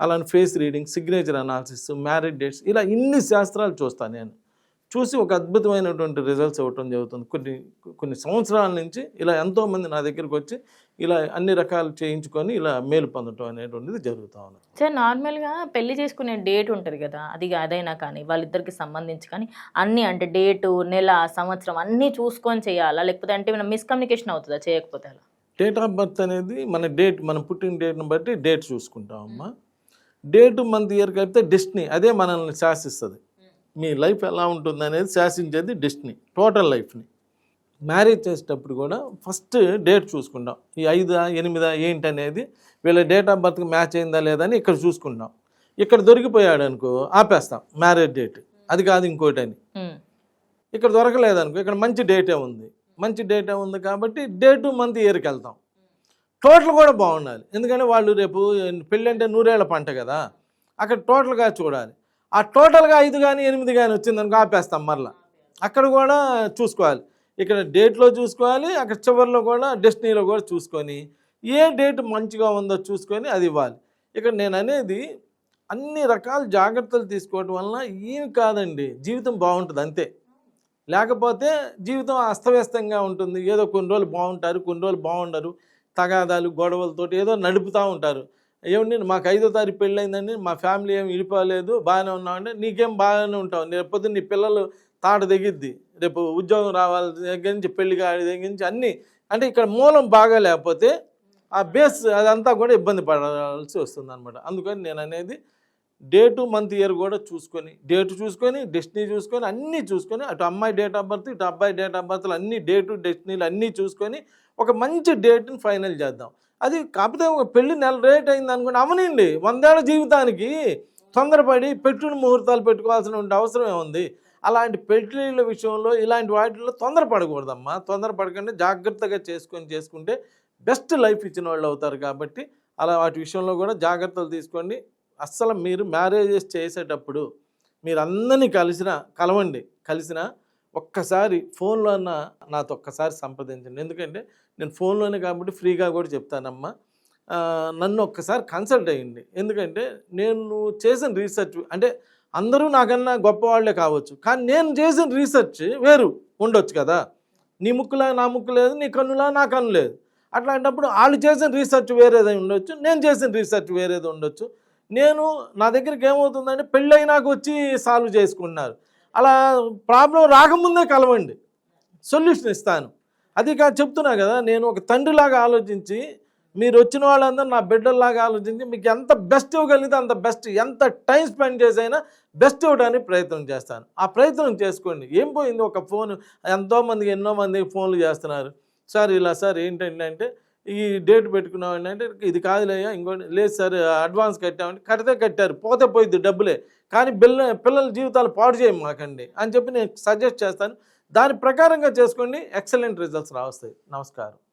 అలానే face reading signature analysis marriage dates ఇలా ఇన్ని శాస్త్రాలు చూస్తాను నేను. చూసి ఒక అద్భుతమైనటువంటి రిజల్ట్స్ ఇవ్వటం జరుగుతుంది. కొన్ని కొన్ని సంవత్సరాల నుంచి ఇలా ఎంతోమంది నా దగ్గరికి వచ్చి ఇలా అన్ని రకాలు చేయించుకొని ఇలా మేలు పొందటం అనేటువంటిది జరుగుతూ ఉంది సార్ నార్మల్గా పెళ్ళి చేసుకునే డేట్ ఉంటుంది కదా అది అదైనా కానీ వాళ్ళిద్దరికి సంబంధించి కానీ అన్ని అంటే డేటు నెల సంవత్సరం అన్నీ చూసుకొని చేయాలా? లేకపోతే అంటే ఏమైనా మిస్కమ్యూనికేషన్ అవుతుందా చేయకపోతే అలా? డేట్ ఆఫ్ బర్త్ అనేది మన డేట్ మన పుట్టిన డేట్ని బట్టి డేట్ చూసుకుంటాం అమ్మా డేట్ మంత్ ఇయర్ కలిపితే డెస్టినీ అదే మనల్ని శాసిస్తుంది. మీ లైఫ్ ఎలా ఉంటుంది అనేది శాసించేది డెస్టినీ టోటల్ లైఫ్ని. మ్యారేజ్ చేసేటప్పుడు కూడా ఫస్ట్ డేట్ చూసుకుంటాం. ఈ ఐదా ఎనిమిదా ఏంటి అనేది వీళ్ళ డేట్ ఆఫ్ బర్త్కి మ్యాచ్ అయిందా లేదా అని ఇక్కడ చూసుకుంటాం. ఇక్కడ దొరికిపోయాడు అనుకో ఆపేస్తాం మ్యారేజ్ డేట్. అది కాదు ఇంకోటి అని. ఇక్కడ దొరకలేదనుకో ఇక్కడ మంచి డేటే ఉంది. మంచి డేటే ఉంది కాబట్టి డేటు మంత్ ఇయర్కి వెళ్తాం. టోటల్ కూడా బాగుండాలి. ఎందుకంటే వాళ్ళు రేపు పెళ్ళి అంటే నూరేళ్ళ పంట కదా అక్కడ టోటల్గా చూడాలి. ఆ టోటల్గా ఐదు కానీ ఎనిమిది కానీ వచ్చిందనుకో ఆపేస్తాం మరలా. అక్కడ కూడా చూసుకోవాలి. ఇక్కడ డేట్లో చూసుకోవాలి అక్కడ చివరిలో కూడా డెస్టినీలో కూడా చూసుకొని ఏ డేట్ మంచిగా ఉందో చూసుకొని అది ఇవ్వాలి. ఇక్కడ నేను అనేది అన్ని రకాల జాగ్రత్తలు తీసుకోవడం వలన ఏమి కాదండి జీవితం బాగుంటుంది అంతే. లేకపోతే జీవితం అస్తవ్యస్తంగా ఉంటుంది. ఏదో కొన్ని రోజులు బాగుంటారు కొన్ని రోజులు బాగుండరు. తగాదాలు గొడవలతోటి ఏదో నడుపుతూ ఉంటారు. ఏమండి మాకు ఐదో తారీఖు పెళ్ళయిందండి మా ఫ్యామిలీ ఏం విడిపోలేదు బాగానే ఉన్నామంటే నీకేం బాగానే ఉంటావు రేపొద్దు నీ పిల్లలు తాట దిగిద్ది రేపు ఉద్యోగం రావాలి దగ్గర నుంచి పెళ్ళి కాడి దగ్గర నుంచి అన్నీ. అంటే ఇక్కడ మూలం బాగా లేకపోతే ఆ బేస్ అదంతా కూడా ఇబ్బంది పడాల్సి వస్తుంది అనమాట అందుకని నేను అనేది డేటు మంత్ ఇయర్ కూడా చూసుకొని డేట్ చూసుకొని డెస్టినీ చూసుకొని అన్నీ చూసుకొని అటు అమ్మాయి డేట్ ఆఫ్ బర్త్ ఇటు అబ్బాయి డేట్ ఆఫ్ బర్త్లు అన్ని డేటు డెస్టినీలు అన్నీ చూసుకొని ఒక మంచి డేట్ని ఫైనల్ చేద్దాం. అది కాకపోతే ఒక పెళ్ళి నెల రేట్ అయింది అనుకోండి అవనండి. వందేళ్ళ జీవితానికి తొందరపడి పెట్టుని ముహూర్తాలు పెట్టుకోవాల్సిన అవసరం ఏముంది? అలాంటి పెళ్ళిళ్ళ విషయంలో ఇలాంటి వాటిల్లో తొందరపడకూడదమ్మా. తొందరపడకుండా జాగ్రత్తగా చేసుకొని చేసుకుంటే బెస్ట్ లైఫ్ ఇచ్చిన వాళ్ళు అవుతారు కాబట్టి అలా వాటి విషయంలో కూడా జాగ్రత్తలు తీసుకోండి. అస్సలు మీరు మ్యారేజెస్ చేసేటప్పుడు మీరు అందరినీ కలిసిన కలవండి. కలిసిన ఒక్కసారి ఫోన్లో అన్న నాతో ఒక్కసారి సంప్రదించండి. ఎందుకంటే నేను ఫోన్లోనే కాబట్టి ఫ్రీగా కూడా చెప్తానమ్మా. నన్ను ఒక్కసారి కన్సల్ట్ అయ్యండి. ఎందుకంటే నేను చేసిన రీసెర్చ్ అంటే అందరూ నాకన్నా గొప్పవాళ్ళే కావచ్చు. కానీ నేను చేసిన రీసెర్చ్ వేరు ఉండొచ్చు కదా. నీ ముక్కులా నా ముక్కు లేదు నీ కన్నులా నా కన్ను లేదు. అట్లాంటప్పుడు వాళ్ళు చేసిన రీసెర్చ్ వేరేది ఉండొచ్చు నేను చేసిన రీసెర్చ్ వేరేది ఉండొచ్చు. నేను నా దగ్గరికి ఏమవుతుందంటే పెళ్ళైనాక వచ్చి సాల్వ్ చేసుకుంటున్నారు. అలా ప్రాబ్లం రాకముందే కలవండి. సొల్యూషన్ ఇస్తాను. అది కాదు చెప్తున్నా కదా నేను ఒక తండ్రిలాగా ఆలోచించి మీరు వచ్చిన వాళ్ళందరూ నా బిడ్డల్లాగా ఆలోచించి మీకు ఎంత బెస్ట్ ఇవ్వగలిగితే అంత బెస్ట్ ఎంత టైం స్పెండ్ చేసైనా బెస్ట్ ఇవ్వడానికి ప్రయత్నం చేస్తాను. ఆ ప్రయత్నం చేసుకోండి. ఏం పోయింది? ఒక ఫోన్. ఎంతోమందికి ఎన్నో మందికి ఫోన్లు చేస్తున్నారు. సార్ ఇలా సార్ ఏంటంటే ఈ డేట్ పెట్టుకున్నామండి అంటే ఇది కాదులేయా ఇంకోటి లేదు సార్ అడ్వాన్స్ కట్టామంటే కడితే కట్టారు పోతే పోయిద్ది డబ్బులే. కానీ పిల్ల పిల్లల జీవితాలు పాడు చేయం మాకండి అని చెప్పి నేను సజెస్ట్ చేస్తాను. దాని ప్రకారంగా చేసుకోండి ఎక్సలెంట్ రిజల్ట్స్ రావస్తాయి. నమస్కారం.